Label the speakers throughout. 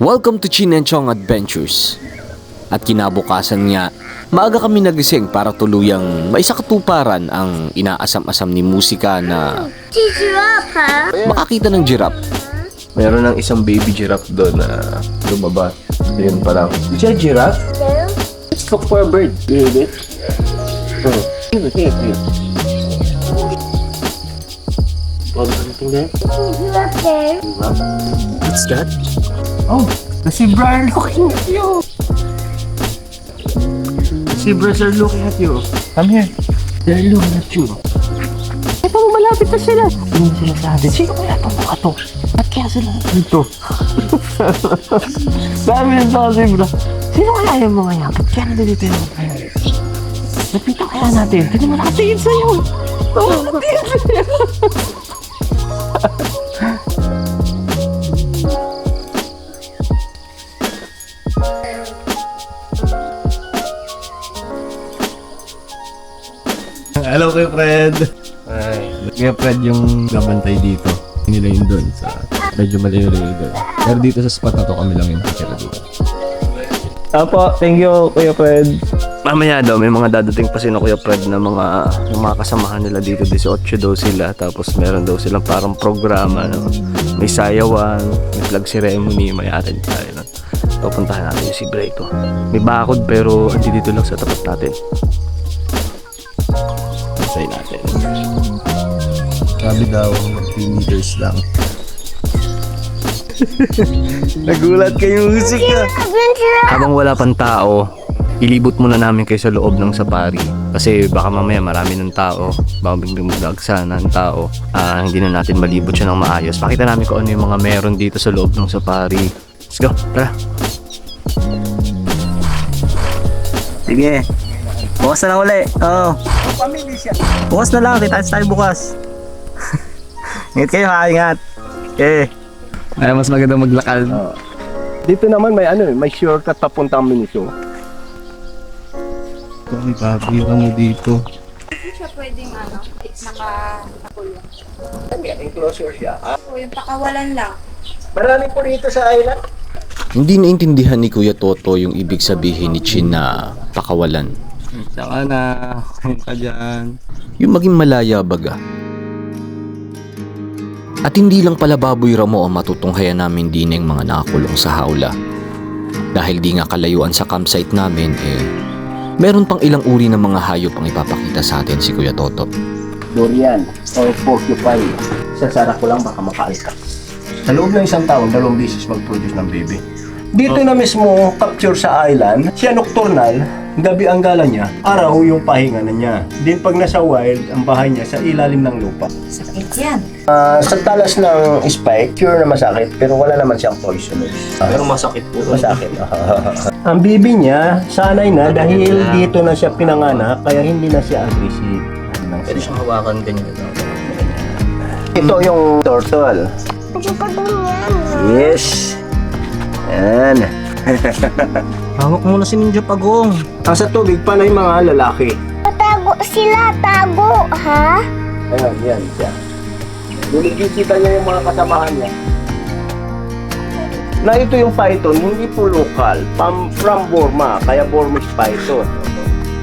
Speaker 1: Welcome to Chin and Chong Adventures. At kinabukasan nga, maaga kami nagising para tuluyang maisakatuparan ang inaasam-asam ni musika na makakita ng giraffe.
Speaker 2: Meron ng isang baby giraffe doon na lumabas. Yun pa lang. Is that giraffe? Let's look for a bird. Baby. Hmm. Here, here, here. Oh, something there?
Speaker 3: Giraffe there.
Speaker 2: What's that? Oh, the zebra are looking at you. The zebras are looking at you. Come here. They're looking at you. Ito, malapit na sila. Tingin sila sa atin. Sino kaya itong mga to? Ba't kaya sila dito? Sabi ng mga zebra. Sino kaya yung mga yan? Ba't kaya nandito yung mga yan? Lapitan kaya natin. Hindi mo nakatingin sa'yo. Oo, nakatingin sa'yo. Fred. Ay, kaya Fred yung gabantay dito. Hindi nila yun doon sa medyo malayo-layo doon. Pero dito sa spot na to kami lang yung titira dito. Apo, thank you Kuya Fred. Mamaya daw, may mga dadating pa sino Kuya Fred na mga, yung mga kasamahan nila dito. 18 daw sila. Tapos meron daw silang parang programa. No? May sayawan, may flag ceremony, may attend tayo. No? Pupuntahan natin yung si Breto. May bakod pero andi dito lang sa tapat natin. Say natin. Sabi daw, 3 meters lang. Nagulat kayo ka.
Speaker 3: Adventure.
Speaker 2: Habang wala pang tao, ilibot muna namin kayo sa loob ng safari. Kasi baka mamaya marami ng tao, baka biglang magdagsa ng tao. Ah, hindi na natin malibot siya ng maayos. Pakita namin kung ano yung mga meron dito sa loob ng safari. Let's go, tara. Sige. Bukas na lang uli. Oo. Bukas na lang. Kita tayo bukas. ingat kayo ha. Ingat. Okay. Ay, mas maganda maglakal.
Speaker 4: Dito naman may ano, eh, may shortcut papuntang Minisyo.
Speaker 2: May pabira mo dito.
Speaker 5: Hindi siya pwedeng ano, naka-nakulong.
Speaker 4: Getting closer siya. Ah,
Speaker 5: O yung pakawalan lang.
Speaker 4: marami po dito sa island.
Speaker 1: Hindi naintindihan ni Kuya Toto yung ibig sabihin ni Chin na pakawalan.
Speaker 2: Saka na. ka dyan.
Speaker 1: Yung maging malaya baga. At hindi lang pala baboy ramo ang matutunghayan namin din ng mga nakakulong sa hawla. Dahil di nga kalayuan sa campsite namin eh, meron pang ilang uri ng mga hayop ang ipapakita sa atin si Kuya Toto.
Speaker 4: Durian or porcupine. Sasara ko lang baka makaalkas. Sa loob ng isang taon, dalawang beses mag-produce ng baby. Dito na mismo, capture sa island, siya nocturnal, gabi ang gala niya, araw yung pahinga na niya. Din pag nasa wild, ang bahay niya sa ilalim ng lupa.
Speaker 5: Sakit yan.
Speaker 4: Ah, sa talas ng spike, pure na masakit, pero wala naman siyang poisonous.
Speaker 2: Pero masakit po.
Speaker 4: Masakit. ang bibi niya, sanay na dahil dito na siya pinanganak, kaya hindi na siya aggressive.
Speaker 2: Pwede siyang hawakan ganyan.
Speaker 4: Ito yung turtle. Yes. Yan.
Speaker 2: Hawak muna si Ninja Pagong.
Speaker 4: Ang sa tubig, panay mga lalaki.
Speaker 3: Tago sila, tago, ha?
Speaker 4: Ayan, yan siya. Nilikikita niya yung mga kasamahan niya. Na ito yung python, hindi po local. From, from Burma, kaya Burmese python.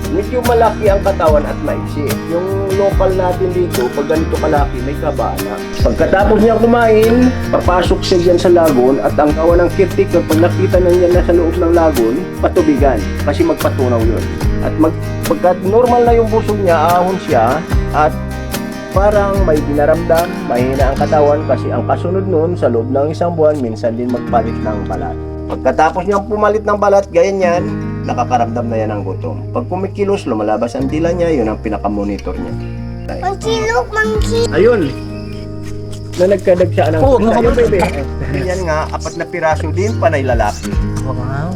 Speaker 4: Medyo malaki ang katawan at maiksi. Yung local natin dito, pag ganito kalaki, may kabana. Pagkatapos niya kumain, papasok siya dyan sa lagon at ang gawa ng caretaker, pag nakita na niya na sa loob ng lagon, patubigan kasi magpatunaw yun. At mag, pagka normal na yung busog niya, ahon siya at parang may dinaramdam, mahina ang katawan kasi ang kasunod nun sa loob ng isang buwan, minsan din magpalit ng balat. Pagkatapos niyang pumalit ng balat, gaya niyan, nakakaramdam na yan ng gutom. Pag kumikilos, lumalabas ang dila niya, yun ang pinakamonitor niya.
Speaker 3: Monkey, look, monkey.
Speaker 4: Ayun! Na nagkadag siya ng...
Speaker 2: Oh,
Speaker 4: Ayun, bebe. Ganyan nga, apat na piraso din, panay lalaki.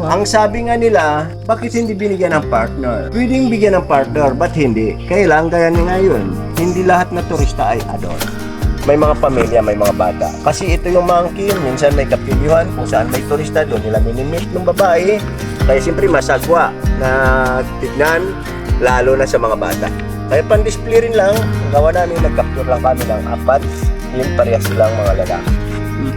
Speaker 4: Ang sabi nga nila, bakit hindi binigyan ng partner? Pwedeng bigyan ng partner, ba't hindi? Kailang gaya ni ngayon, hindi lahat na turista ay adult. May mga pamilya, may mga bata. Kasi ito yung monkey, minsan may kapilyuhan, kung saan may turista, doon nila minimit ng babae. Kaya siyempre masagwa na tignan, lalo na sa mga bata. Kaya pan-display rin lang, ang gawa namin, nag-capture lang kami ng apat, yun parehas silang mga lalaki.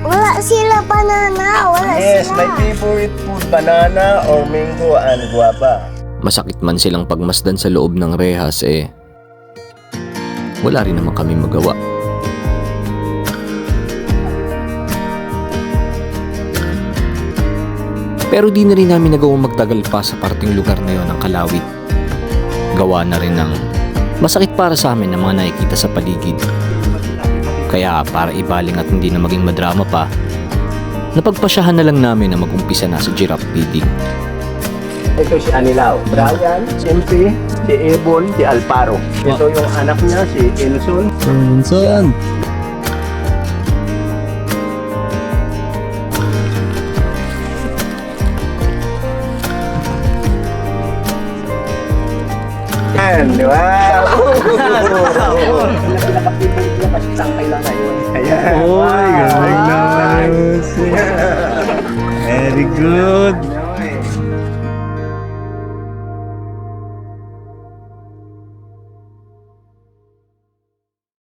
Speaker 3: Wala sila banana. Wala
Speaker 4: Yes,
Speaker 3: sila.
Speaker 4: my favorite food, banana or mango and guava.
Speaker 1: Masakit man silang pagmasdan sa loob ng rehas eh. Wala rin naman kami magawa. Pero di na rin namin nagawang magtagal pa sa parting lugar na yon ng Kalawit. Gawa na rin ng masakit para sa amin ng mga nakikita sa paligid. Kaya para ibaling at hindi na maging madrama pa, napagpasyahan na lang namin na mag-umpisa na sa giraffe feeding.
Speaker 4: Ito si Anilao. Brian, si MP, si Ebon, si Alparo. Ito yung anak niya, si Enson.
Speaker 2: Minsan.
Speaker 4: Yan, di ba? Nakasangkay lang ngayon. Ayan.
Speaker 2: Oy, galing naman. Very good.